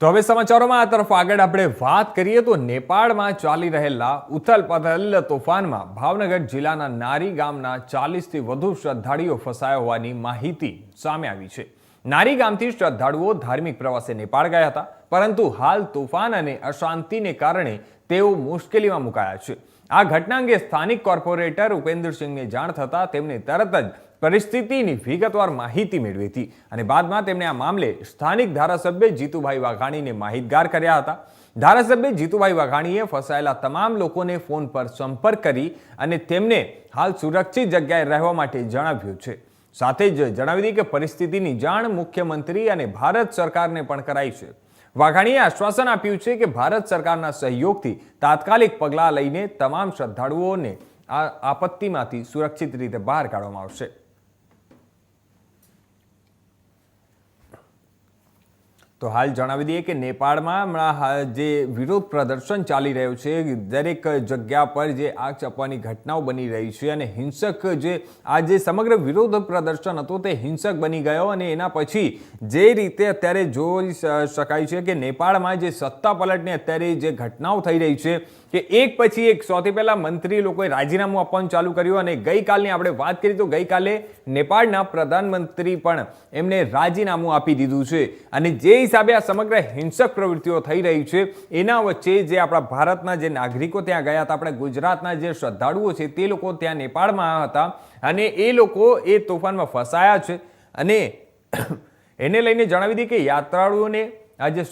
તો હવે સમાચારોમાં આ તરફ આગળ આપણે વાત કરીએ તો નેપાળમાં ચાલી રહેલા ઉથલ પથલ તોફાનમાં ભાવનગર જિલ્લાના નારી ગામના ચાલીસથી વધુ શ્રદ્ધાળુઓ ફસાયા હોવાની માહિતી સામે આવી છે. નારી ગામથી શ્રદ્ધાળુઓ ધાર્મિક પ્રવાસે નેપાળ ગયા હતા, પરંતુ હાલ તોફાન અને અશાંતિને કારણે તેઓ મુશ્કેલીમાં મુકાયા છે. આ ઘટના અંગે સ્થાનિક કોર્પોરેટર ઉપેન્દ્રસિંહને જાણ થતાં તેમણે તરત જ પરિસ્થિતિની વિગતવાર માહિતી મેળવી હતી અને બાદમાં તેમણે આ મામલે સ્થાનિક ધારાસભ્ય જીતુભાઈ વાઘાણીને માહિતગાર કર્યા હતા. ધારાસભ્ય જીતુભાઈ વાઘાણીએ ફસાયેલા તમામ લોકોને ફોન પર સંપર્ક કરી અને તેમને હાલ સુરક્ષિત જગ્યાએ રહેવા માટે જણાવ્યું છે. સાથે જ જણાવી દીધી કે પરિસ્થિતિની જાણ મુખ્યમંત્રી અને ભારત સરકારને પણ કરાઈ છે. વાઘાણીએ આશ્વાસન આપ્યું છે કે ભારત સરકારના સહયોગથી તાત્કાલિક પગલાં લઈને તમામ શ્રદ્ધાળુઓને આ આપત્તિમાંથી સુરક્ષિત રીતે બહાર કાઢવામાં આવશે. તો હાલ જણાવી દઈએ કે નેપાળમાં હમણાં જે વિરોધ પ્રદર્શન ચાલી રહ્યું છે, દરેક જગ્યા પર જે આગ ચપવાની ઘટનાઓ બની રહી છે અને હિંસક જે આ જે સમગ્ર વિરોધ પ્રદર્શન હતું તે હિંસક બની ગયો અને એના પછી જે રીતે અત્યારે જોઈ શકાય છે કે નેપાળમાં જે સત્તા પલટને અત્યારે જે ઘટનાઓ થઈ રહી છે કે એક પછી એક સૌથી પહેલાં મંત્રી લોકોએ રાજીનામું આપવાનું ચાલુ કર્યું અને ગઈકાલની આપણે વાત કરી તો ગઈકાલે નેપાળના પ્રધાનમંત્રી પણ એમને રાજીનામું આપી દીધું છે. અને જે હિસાબે આ સમગ્ર હિંસક પ્રવૃત્તિઓ થઈ રહી છે. એના વચ્ચે જે આપણા ભારતના જે નાગરિકો ત્યાં ગયા હતા, આપણા ગુજરાતના જે શ્રદ્ધાળુઓ છે, તે લોકો ત્યાં નેપાળમાં હતા અને એ લોકો એ તોફાનમાં ફસાયા છે. અને એને લઈને જણાવી દઈએ કે યાત્રાળુઓને આજે